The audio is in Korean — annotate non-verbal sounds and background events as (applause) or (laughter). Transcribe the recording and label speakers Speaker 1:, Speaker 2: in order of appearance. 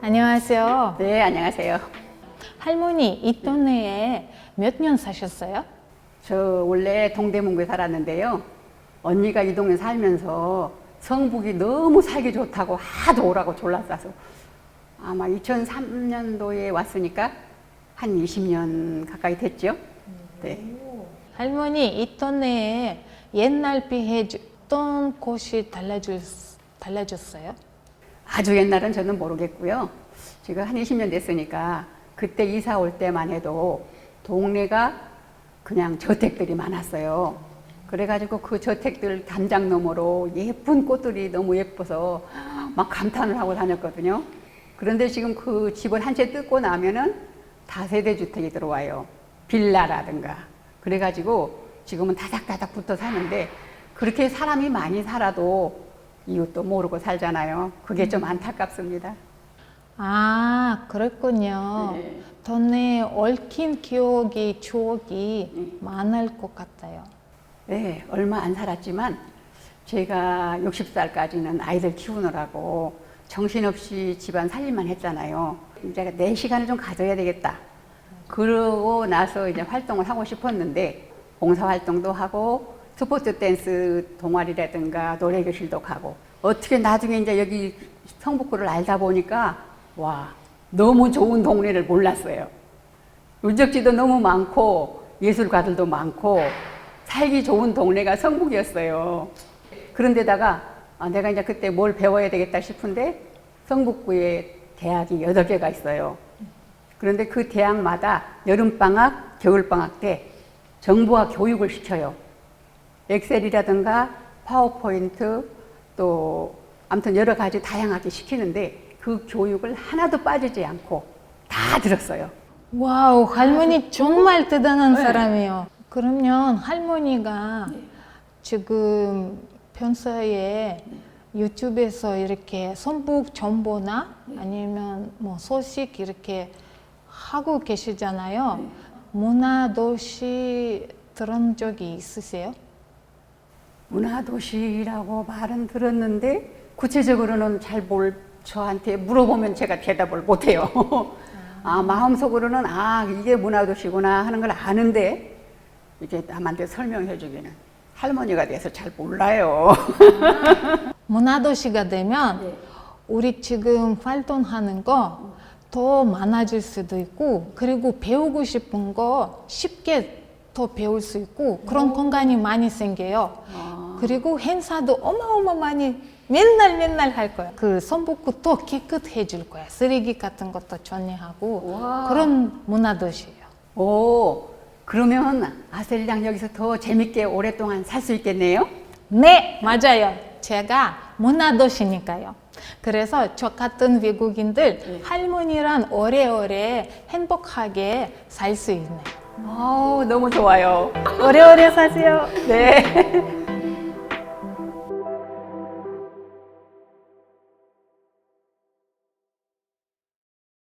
Speaker 1: 안녕하세요.
Speaker 2: 네, 안녕하세요.
Speaker 1: 할머니 이 동네에 몇 년 사셨어요?
Speaker 2: 저 원래 동대문구에 살았는데요. 언니가 이 동네 살면서 성북이 너무 살기 좋다고 하도 오라고 졸라싸서 아마 2003년도에 왔으니까 한 20년 가까이 됐죠. 네.
Speaker 1: 할머니 이 동네에 옛날 비해 어떤 곳이 달라졌, 달라졌어요?
Speaker 2: 아주 옛날은 저는 모르겠고요. 지금 한 20년 됐으니까 그때 이사 올 때만 해도 동네가 그냥 저택들이 많았어요. 그래가지고 그 저택들 담장 너머로 예쁜 꽃들이 너무 예뻐서 막 감탄을 하고 다녔거든요. 그런데 지금 그 집을 한 채 뜯고 나면은 다세대 주택이 들어와요. 빌라라든가. 그래가지고 지금은 다닥다닥 붙어 사는데 그렇게 사람이 많이 살아도 이웃도 모르고 살잖아요. 그게 좀 안타깝습니다.
Speaker 1: 아 그렇군요.
Speaker 2: 네.
Speaker 1: 동네에 얽힌 기억이 추억이 많을 것 같아요.
Speaker 2: 네, 얼마 안 살았지만 제가 60살까지는 아이들 키우느라고 정신없이 집안 살림만 했잖아요. 이제 내 시간을 좀 가져야 되겠다. 그러고 나서 이제 활동을 하고 싶었는데 봉사 활동도 하고 스포츠 댄스 동아리라든가 노래 교실도 가고 어떻게 나중에 이제 여기 성북구를 알다 보니까 와 너무 좋은 동네를 몰랐어요. 유적지도 너무 많고 예술가들도 많고 살기 좋은 동네가 성북이었어요. 그런데다가 아, 내가 이제 그때 뭘 배워야 되겠다 싶은데 성북구에 대학이 여덟 개가 있어요. 그런데 그 대학마다 여름방학, 겨울방학 때 정부가 교육을 시켜요. 엑셀이라든가 파워포인트 또 아무튼 여러 가지 다양하게 시키는데 그 교육을 하나도 빠지지 않고 다 들었어요.
Speaker 1: 와우 할머니 정말 대단한
Speaker 2: 네.
Speaker 1: 사람이에요. 그러면 할머니가 지금 평소에 유튜브에서 이렇게 선북 정보나 아니면 뭐 소식 이렇게 하고 계시잖아요. 문화도시 들은 적이 있으세요?
Speaker 2: 문화도시라고 말은 들었는데 구체적으로는 잘 뭘 저한테 물어보면 제가 대답을 못해요. 아 마음속으로는 아 이게 문화도시구나 하는 걸 아는데 이게 남한테 설명해 주기는 할머니가 돼서 잘 몰라요. (laughs)
Speaker 1: 문화도시가 되면
Speaker 2: 네.
Speaker 1: 우리 지금 활동하는 거 더 많아질 수도 있고 그리고 배우고 싶은 거 쉽게 더 배울 수 있고 그런 공간이 많이 생겨요.
Speaker 2: 아,
Speaker 1: 그리고 행사도 어마어마 많이 맨날 맨날 할 거야. 그 선북구 또 깨끗해질 거야. 쓰레기 같은 것도 정리하고
Speaker 2: 와.
Speaker 1: 그런 문화도시예요.
Speaker 2: 오 그러면 아셀이랑 여기서 더 재밌게 오랫동안 살 수 있겠네요.
Speaker 1: 네, 맞아요. 제가 문화도시니까요. 그래서 저 같은 외국인들 할머니랑 오래오래 행복하게 살 수 있네.
Speaker 2: 아우 너무 좋아요.
Speaker 1: 오래오래 사세요.
Speaker 2: 네. (laughs)